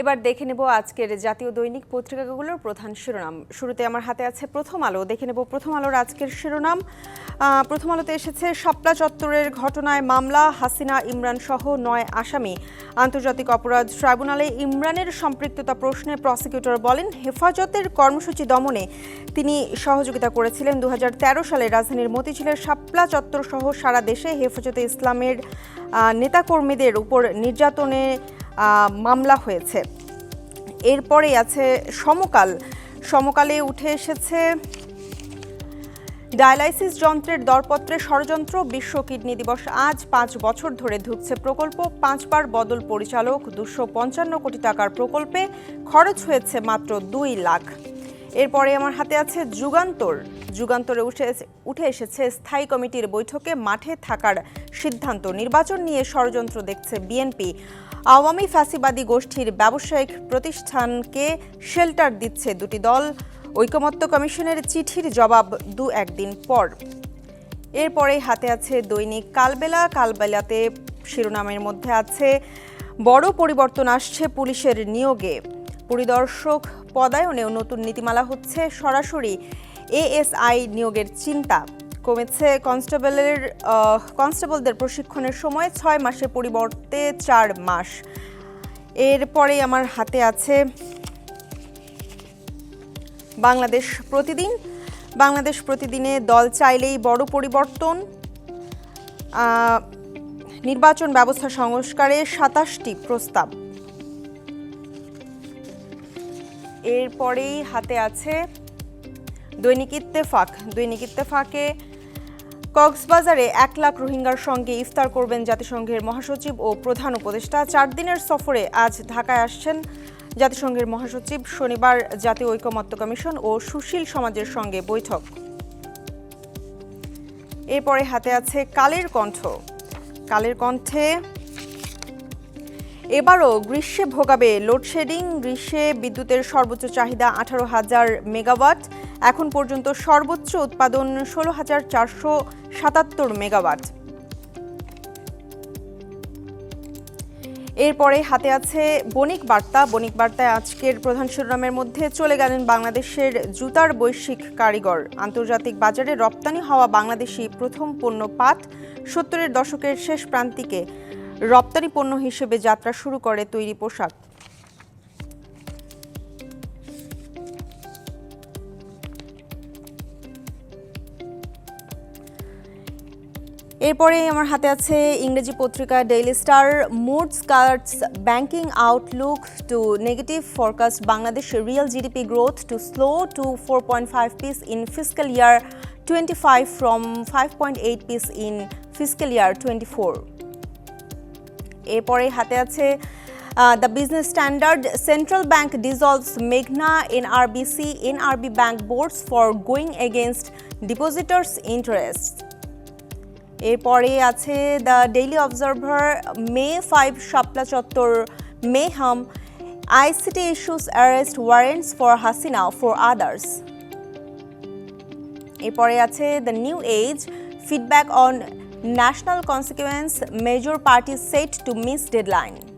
এবার দেখে নেব আজকের জাতীয় দৈনিক পত্রিকাগুলোর প্রধান শিরোনাম। শুরুতে আমার হাতে আছে প্রথম আলো। দেখে নেব প্রথম আলোর আজকের শিরোনাম। প্রথম আলোতে এসেছে শাপলা চত্বরের ঘটনায় মামলা, হাসিনা, ইমরান সহ নয় আসামি। আন্তর্জাতিক অপরাধ ট্রাইব্যুনালে ইমরানের সম্পৃক্ততা প্রশ্নে প্রসিকিউটর বলেন, হেফাজতের কর্মসূচি দমনে তিনি সহযোগিতা করেছিলেন। দু হাজার তেরো সালে রাজধানীর মতিঝিলের শাপলা চত্বর সহ সারা দেশে হেফাজতে ইসলামের নেতাকর্মীদের উপর নির্যাতনে মামলা হয়েছে। এরপরে আছে সমকাল। সমকালে উঠে এসেছে ডায়ালাইসিস যন্ত্রের দরপত্রে ষড়যন্ত্র, বিশ্ব কিডনি দিবস আজ পাঁচ বছর ধরে ধুকছে প্রকল্প। পাঁচবার বদল পরিচালক, দুশো পঞ্চান্ন কোটি টাকার প্রকল্পে খরচ হয়েছে মাত্র দুই লাখ। এরপরে আমার হাতে আছে যুগান্তর। যুগান্তরে উঠে উঠে এসেছে স্থায়ী কমিটির বৈঠকে মাঠে থাকার সিদ্ধান্ত। নির্বাচন নিয়ে ষড়যন্ত্র দেখছে বিএনপি। আওয়ামী ফ্যাসিবাদী গোষ্ঠীর ব্যবসায়িক প্রতিষ্ঠানকে শেল্টার দিচ্ছে দুটি দল। ঐকমত্য কমিশনের চিঠির জবাব দু একদিন পর। এরপরে হাতে আছে দৈনিক কালবেলা। কালবেলাতে শিরোনামের মধ্যে আছে, বড় পরিবর্তন আসছে পুলিশের নিয়োগে। পরিদর্শক পদায়নেও নতুন নীতিমালা হচ্ছে সরাসরি এএসআই নিয়োগের চিন্তা। কমেছে কনস্টেবলের কনস্টেবলদের প্রশিক্ষণের সময় ছয় মাসের পরিবর্তে চার মাস। এরপরে আমার হাতে আছে বাংলাদেশ প্রতিদিন। বাংলাদেশ প্রতিদিনে দল চাইলেই বড় পরিবর্তন। নির্বাচন ব্যবস্থা সংস্কারে সাতাশটি প্রস্তাব। এরপরেই হাতে আছে দৈনিক ইত্তেফাক। দৈনিক ইত্তেফাকে কক্সবাজারে এক লাখ রোহিঙ্গার সঙ্গে ইফতার করবেন জাতিসংঘের মহাসচিব ও প্রধান উপদেষ্টা। চার দিনের সফরে আজ ঢাকায় আসছেন জাতিসংঘের মহাসচিব। শনিবার জাতীয় ঐকমত্য কমিশন ও সুশীল সমাজের সঙ্গে বৈঠক। এরপরে হাতে আছে কালের কণ্ঠ। কালের কণ্ঠে এবারও গ্রীষ্মে ভোগাবে লোডশেডিং, গ্রীষ্মে বিদ্যুতের সর্বোচ্চ চাহিদা আঠারো হাজার মেগাওয়াট। এখন পর্যন্ত সর্বোচ্চ উৎপাদন ষোলো হাজার চারশো সাতাত্তর মেগাওয়াট। এরপরে হাতে আছে বণিক বার্তা। বণিক বার্তায় আজকের প্রধান শিরোনামের মধ্যে চলে গেলেন বাংলাদেশের জুতার বৈশ্বিক কারিগর। আন্তর্জাতিক বাজারে রপ্তানি হওয়া বাংলাদেশি প্রথম পণ্য পাট সত্তরের দশকের শেষ প্রান্তিকে রপ্তানি পণ্য হিসেবে যাত্রা শুরু করে তৈরি পোশাক। এরপরে আমার হাতে আছে ইংরেজি পত্রিকা Daily Star Moody's cuts banking outlook to negative forecast Bangladesh real GDP growth to slow to four point five pc in fiscal year twenty five from five point eight pc in fiscal year twenty four এরপরে হাতে আছে the Business Standard central bank dissolves মেঘনা NRBC NRB bank boards for going against depositors interest এরপরে আছে the Daily Observer May five Shapla Chattar, May হাম ICT issues arrest warrants for Hasina for others এরপরে আছে the new age feedback on National consequence, major parties set to miss deadline.